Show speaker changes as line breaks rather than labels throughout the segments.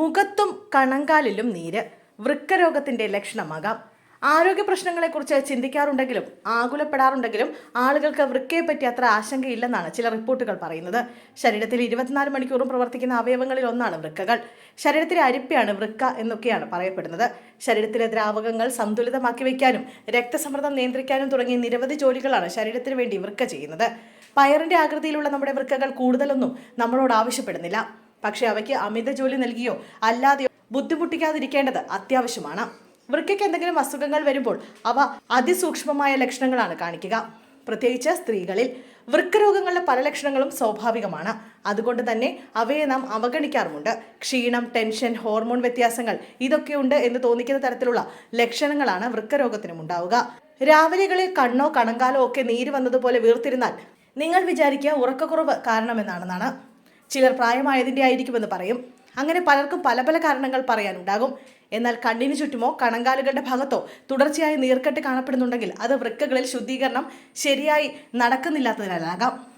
മുഖത്തും കണങ്കാലിലും നീര് വൃക്കരോഗത്തിന്റെ ലക്ഷണമാകാം. ആരോഗ്യ പ്രശ്നങ്ങളെക്കുറിച്ച് ചിന്തിക്കാറുണ്ടെങ്കിലും ആകുലപ്പെടാറുണ്ടെങ്കിലും ആളുകൾക്ക് വൃക്കയെ പറ്റി അത്ര ആശങ്കയില്ലെന്നാണ് ചില റിപ്പോർട്ടുകൾ പറയുന്നത്. ശരീരത്തിൽ ഇരുപത്തിനാല് മണിക്കൂറും പ്രവർത്തിക്കുന്ന അവയവങ്ങളിൽ ഒന്നാണ് വൃക്കകൾ. ശരീരത്തിലെ അരിപ്പയാണ് വൃക്ക എന്നൊക്കെയാണ് പറയപ്പെടുന്നത്. ശരീരത്തിലെ ദ്രാവകങ്ങൾ സന്തുലിതമാക്കി വയ്ക്കാനും രക്തസമ്മർദ്ദം നിയന്ത്രിക്കാനും തുടങ്ങിയ നിരവധി ജോലികളാണ് ശരീരത്തിന് വേണ്ടി വൃക്ക ചെയ്യുന്നത്. പയറിന്റെ ആകൃതിയിലുള്ള നമ്മുടെ വൃക്കകൾ കൂടുതലൊന്നും നമ്മളോട് ആവശ്യപ്പെടുന്നില്ല. പക്ഷേ അവയ്ക്ക് അമിത ജോലി നൽകിയോ അല്ലാതെയോ ബുദ്ധിമുട്ടിക്കാതിരിക്കേണ്ടത് അത്യാവശ്യമാണ്. വൃക്കയ്ക്ക് എന്തെങ്കിലും അസുഖങ്ങൾ വരുമ്പോൾ അവ അതിസൂക്ഷ്മമായ ലക്ഷണങ്ങളാണ് കാണിക്കുക. പ്രത്യേകിച്ച് സ്ത്രീകളിൽ വൃക്കരോഗങ്ങളുടെ പല ലക്ഷണങ്ങളും സ്വാഭാവികമാണ്. അതുകൊണ്ട് തന്നെ അവയെ നാം അവഗണിക്കാറുമുണ്ട്. ക്ഷീണം ടെൻഷൻ ഹോർമോൺ വ്യത്യാസങ്ങൾ ഇതൊക്കെയുണ്ട് എന്ന് തോന്നിക്കുന്ന തരത്തിലുള്ള ലക്ഷണങ്ങളാണ് വൃക്കരോഗത്തിനും ഉണ്ടാവുക. രാവിലെകളിൽ കണ്ണോ കണങ്കാലോ ഒക്കെ നീര് വന്നതുപോലെ വീർത്തിരുന്നാൽ നിങ്ങൾ വിചാരിക്കുക ഉറക്കക്കുറവ് കാരണമെന്നാണെന്നാണ്. ചിലർ പ്രായമായതിന്റെ ആയിരിക്കുമെന്ന് പറയും. അങ്ങനെ പലർക്കും പല പല കാരണങ്ങൾ പറയാനുണ്ടാകും. എന്നാൽ കണ്ണിന് ചുറ്റുമോ കണങ്കാലുകളുടെ ഭാഗത്തോ തുടർച്ചയായി നീർക്കെട്ട് കാണപ്പെടുന്നുണ്ടെങ്കിൽ അത് വൃക്കകളിൽ ശുദ്ധീകരണം ശരിയായി നടക്കുന്നില്ലാത്തതിനാലാകാം.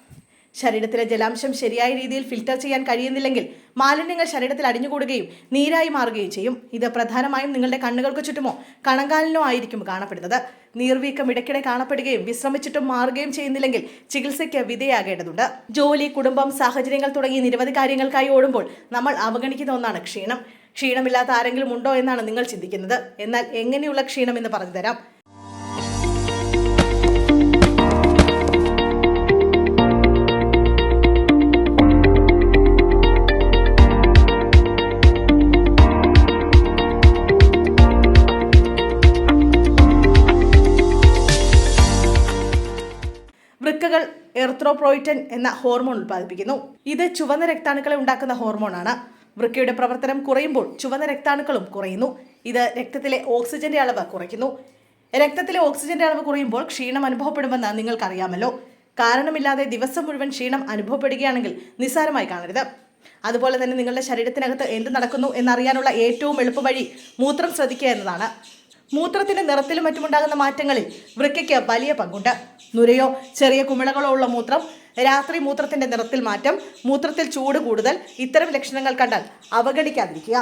ശരീരത്തിലെ ജലാംശം ശരിയായ രീതിയിൽ ഫിൽട്ടർ ചെയ്യാൻ കഴിയുന്നില്ലെങ്കിൽ മാലിന്യങ്ങൾ ശരീരത്തിൽ അടിഞ്ഞുകൂടുകയും നീരായി മാറുകയും ചെയ്യും. ഇത് പ്രധാനമായും നിങ്ങളുടെ കണ്ണുകൾക്ക് ചുറ്റുമോ കണങ്കാലിനോ ആയിരിക്കും കാണപ്പെടുന്നത്. നീർവീക്കം ഇടയ്ക്കിടെ കാണപ്പെടുകയും വിശ്രമിച്ചിട്ടും മാറുകയും ചെയ്യുന്നില്ലെങ്കിൽ ചികിത്സയ്ക്ക് വിധേയാകേണ്ടതുണ്ട്. ജോലി കുടുംബം സാഹചര്യങ്ങൾ തുടങ്ങി നിരവധി കാര്യങ്ങൾക്കായി ഓടുമ്പോൾ നമ്മൾ അവഗണിക്കുന്ന ഒന്നാണ് ക്ഷീണം. ക്ഷീണമില്ലാത്ത ആരെങ്കിലും ഉണ്ടോ എന്നാണ് നിങ്ങൾ ചിന്തിക്കുന്നത്. എന്നാൽ എങ്ങനെയുള്ള ക്ഷീണം എന്ന് പറഞ്ഞു തരാം. വൃക്കകൾ എർത്രോപ്രോയിറ്റൻ എന്ന ഹോർമോൺ ഉൽപ്പാദിപ്പിക്കുന്നു. ഇത് ചുവന്ന രക്താണുക്കളെ ഉണ്ടാക്കുന്ന ഹോർമോണാണ്. വൃക്കയുടെ പ്രവർത്തനം കുറയുമ്പോൾ ചുവന്ന രക്താണുക്കളും കുറയുന്നു. ഇത് രക്തത്തിലെ ഓക്സിജന്റെ അളവ് കുറയ്ക്കുന്നു. രക്തത്തിലെ ഓക്സിജന്റെ അളവ് കുറയുമ്പോൾ ക്ഷീണം അനുഭവപ്പെടുമെന്ന് നിങ്ങൾക്കറിയാമല്ലോ. കാരണമില്ലാതെ ദിവസം മുഴുവൻ ക്ഷീണം അനുഭവപ്പെടുകയാണെങ്കിൽ നിസ്സാരമായി കാണരുത്. അതുപോലെ തന്നെ നിങ്ങളുടെ ശരീരത്തിനകത്ത് എന്ത് നടക്കുന്നു എന്നറിയാനുള്ള ഏറ്റവും എളുപ്പവഴി മൂത്രം ശ്രദ്ധിക്കുക എന്നതാണ്. മൂത്രത്തിന്റെ നിറത്തിലും മറ്റുമുണ്ടാകുന്ന മാറ്റങ്ങളിൽ വൃക്കയ്ക്ക് വലിയ പങ്കുണ്ട്. നുരയോ ചെറിയ കുമിളകളോ ഉള്ള മൂത്രം രാത്രി മൂത്രത്തിന്റെ നിറത്തിൽ മാറ്റം മൂത്രത്തിൽ ചൂട് കൂടുതൽ ഇത്തരം ലക്ഷണങ്ങൾ കണ്ടാൽ അവഗണിക്കാതിരിക്കുക.